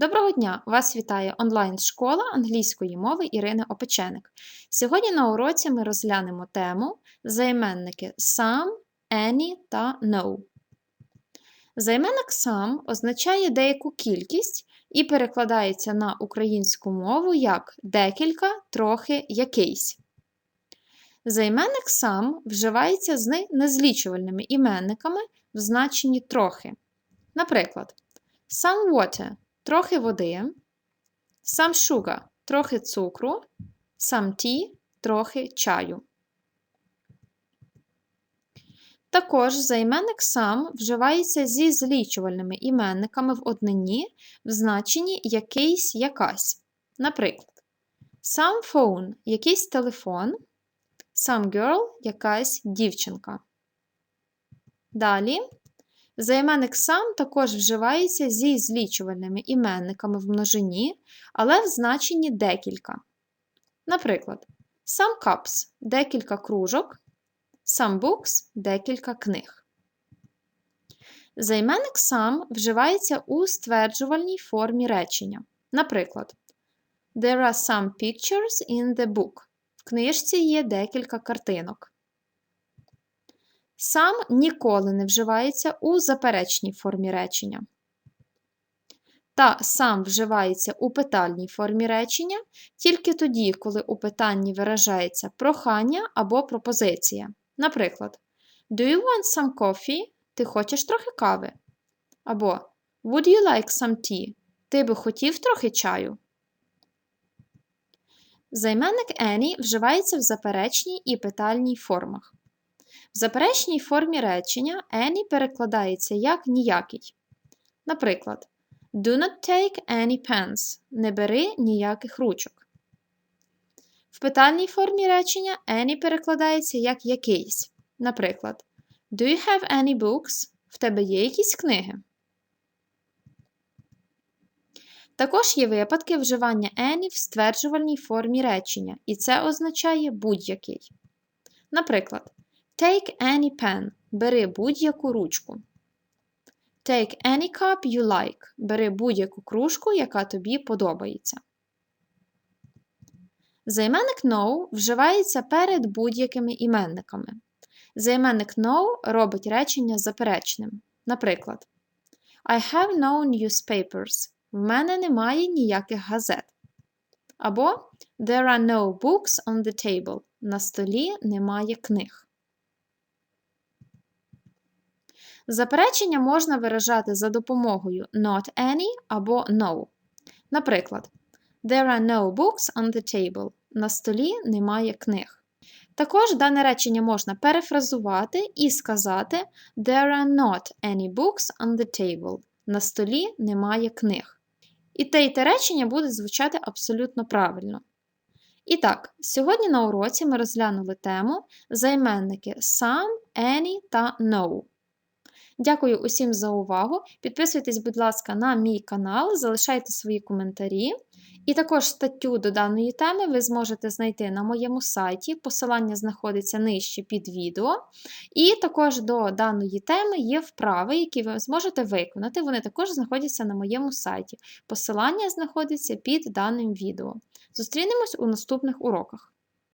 Доброго дня! Вас вітає онлайн-школа англійської мови Ірини Опеченик. Сьогодні на уроці ми розглянемо тему займенники some, any та no. Займенник some означає деяку кількість і перекладається на українську мову як декілька, трохи, якийсь. Займенник some вживається з незлічувальними іменниками в значенні трохи. Наприклад, some water трохи води, some sugar трохи цукру, some tea трохи чаю. Також займенник сам вживається зі злічувальними іменниками в однині в значенні якийсь якась. Наприклад, some phone якийсь телефон, some girl якась дівчинка. Далі Займенник сам також вживається зі злічувальними іменниками в множині, але в значенні декілька. Наприклад, some cups декілька кружок, some books декілька книг. Займенник сам вживається у стверджувальній формі речення. Наприклад, There are some pictures in the book. В книжці є декілька картинок. Сам ніколи не вживається у заперечній формі речення. Та сам вживається у питальній формі речення тільки тоді, коли у питанні виражається прохання або пропозиція. Наприклад, Do you want some coffee? Ти хочеш трохи кави? Або Would you like some tea? Ти би хотів трохи чаю? Займенник any вживається в заперечній і питальній формах. В заперечній формі речення any перекладається як ніякий. Наприклад, Do not take any pens. Не бери ніяких ручок. В питальній формі речення any перекладається як якийсь. Наприклад, Do you have any books? В тебе є якісь книги? Також є випадки вживання any в стверджувальній формі речення, і це означає будь-який. Наприклад, Take any pen. Бери будь-яку ручку. Take any cup you like. Бери будь-яку кружку, яка тобі подобається. Займенник no вживається перед будь-якими іменниками. Займенник no робить речення заперечним. Наприклад, I have no newspapers. В мене немає ніяких газет. Або There are no books on the table. На столі немає книг. Заперечення можна виражати за допомогою not any або no. Наприклад, There are no books on the table. На столі немає книг. Також дане речення можна перефразувати і сказати There are not any books on the table. На столі немає книг. І те і те речення буде звучати абсолютно правильно. І так, сьогодні на уроці ми розглянули тему займенники some, any та no. Дякую усім за увагу. Підписуйтесь, будь ласка, на мій канал, залишайте свої коментарі. І також статтю до даної теми ви зможете знайти на моєму сайті. Посилання знаходиться нижче під відео. І також до даної теми є вправи, які ви зможете виконати. Вони також знаходяться на моєму сайті. Посилання знаходиться під даним відео. Зустрінемось у наступних уроках.